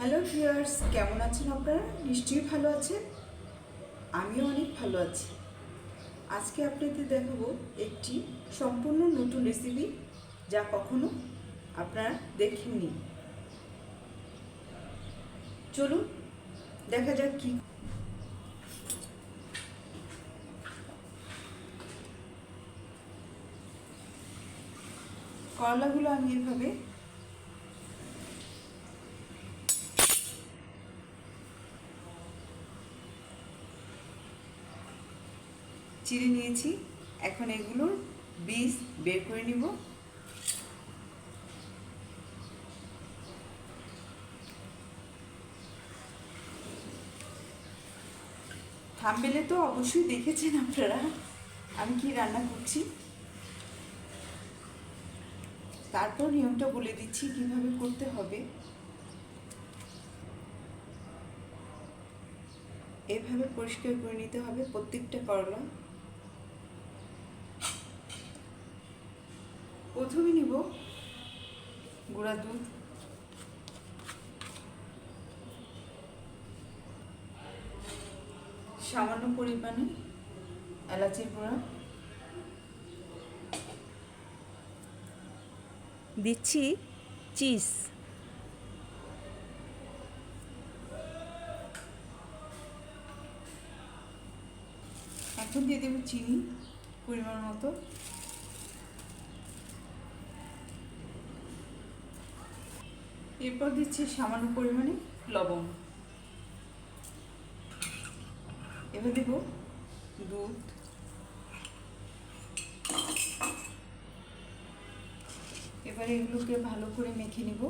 Hello viewers, কেমন আছেন আপনারা? নিশ্চয়ই ভালো আছেন। আমিও অনেক ভালো আছি। আজকে আপনাদের দেখাবো একটি সম্পূর্ণ নতুন রেসিপি যা কখনো আপনারা দেখেননি। চলুন, দেখা যাক কি করলাগুলো আমি এভাবে চিড়ে নিয়েছি। এখন এগুলোর বীজ বের করে নিব। থামবেলে তো অবশ্যই দেখেছেন আপনারা, আমি কি রান্না করছি? তারপর নিয়মটা বলে দিচ্ছি কীভাবে করতে হবে। এভাবে পরিষ্কার করে নিতে হবে প্রত্যেকটা করলা। প্রথমে নিব গুঁড়া দুধ। সামান্য পরিমাণে এলাচির গুঁড়া। দিচ্ছি চিজ। এখন দিয়ে দেবো চিনি পরিমাণ মতো। এরপর দিচ্ছি সামান্য পরিমাণে লবণ। এবার দেব দুধ। এবার এগুলোকে ভালো করে মেখে নিব।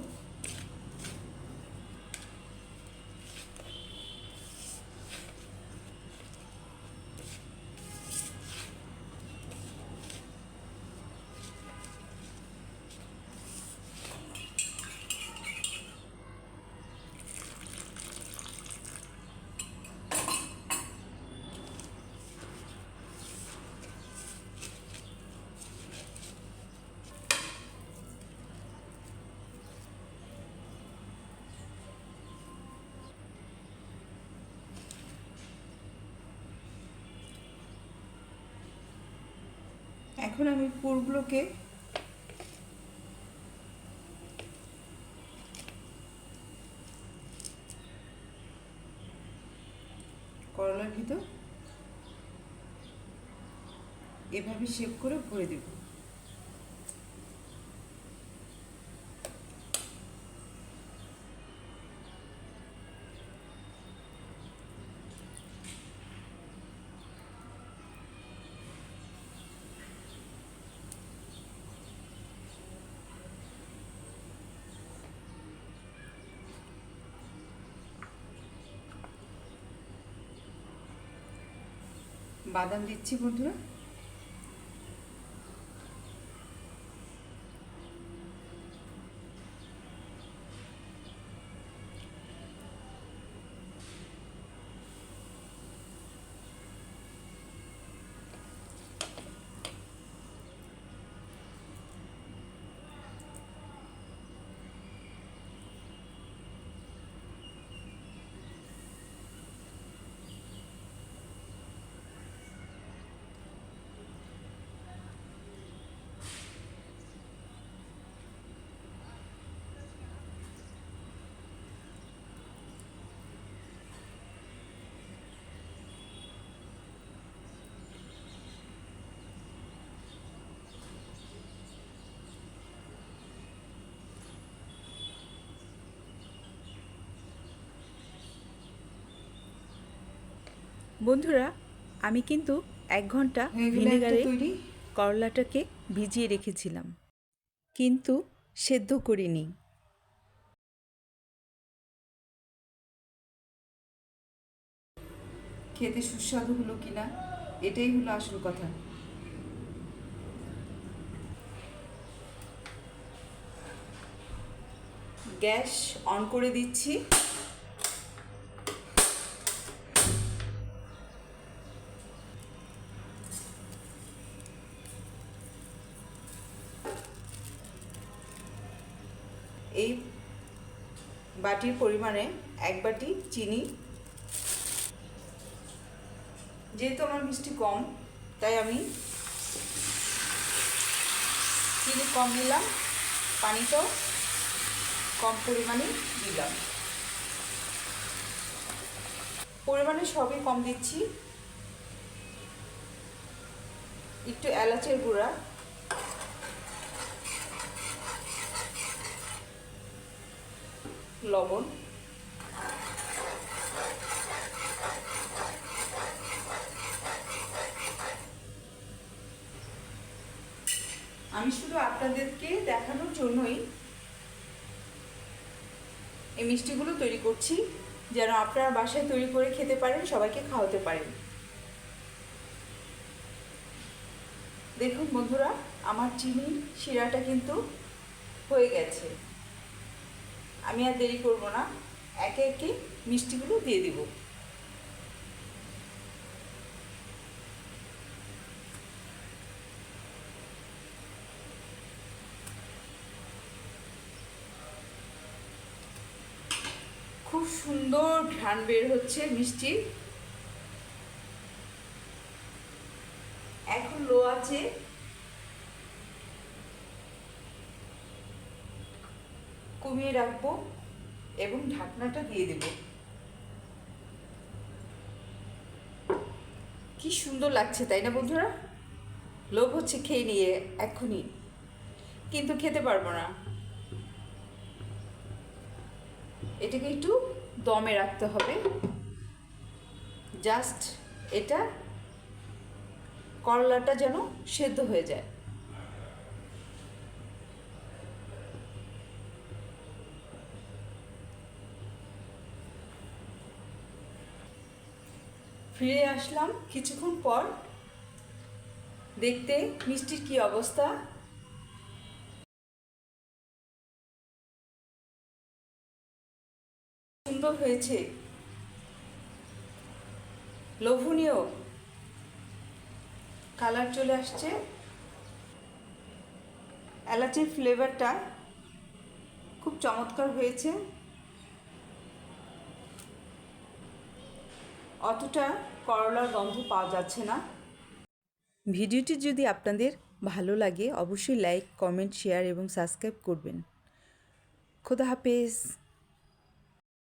এখন আমি পুরগুলোকে করলার ভিতর এভাবে শেপ করে ভরে দেব। বাদাম দিচ্ছি বন্ধুরা। বন্ধুরা আমি কিন্তু এক ঘণ্টা ভিনেগারে করলাটাকে ভিজিয়ে রেখেছিলাম কিন্তু সেদ্ধ করিনি। খেতে সুস্বাদু হলো কিনা এটাই হলো আসল কথা। গ্যাস অন করে দিচ্ছি। এই বাটির পরিমাণে এক বাটি চিনি। যেহেতু আমার মিষ্টি কম, তাই আমি চিনি কম দিলাম পানিটাও কম পরিমাণে দিলাম। পরিমাণে সবই কম দিচ্ছি। একটু এলাচের গুঁড়া। লবণ। আমি শুধু আপনাদেরকে দেখানোর জন্যই এই মিষ্টিগুলো তৈরি করছি, যেন আপনারা বাসায় তৈরি করে খেতে পারেন, সবাইকে খাওয়াতে পারেন। দেখুন বন্ধুরা, আমার চিনির শিরাটা কিন্তু হয়ে গেছে। আমি আর দেরি করব না। একে একে মিষ্টিগুলো দিয়ে দিব। খুব সুন্দর ঘ্রাণ বের হচ্ছে মিষ্টি। এখন লো আছে কমিয়ে রাখব এবং ঢাকনাটা দিয়ে দেব। কি সুন্দর লাগছে, তাই না বন্ধুরা? লোভ হচ্ছে খেয়ে নিয়ে, এক্ষুনি। কিন্তু খেতে পারব না। এটাকে একটু দমে রাখতে হবে। জাস্ট এটা করলাটা যেন সেদ্ধ হয়ে যায়। ফিরে আসলাম কিছুক্ষণ পর। দেখতে মিষ্টির কি অবস্থা? সুন্দর হয়েছে। লোভনীয়। কালার চলে আসছে। এলাচির ফ্লেভারটা খুব চমৎকার হয়েছে। অতটা করলার গন্ধ পাওয়া যাচ্ছে না। ভিডিওটি যদি আপনাদের ভালো লাগে, অবশ্যই লাইক, কমেন্ট, শেয়ার এবং সাবস্ক্রাইব করবেন। খোদা হাফেজ।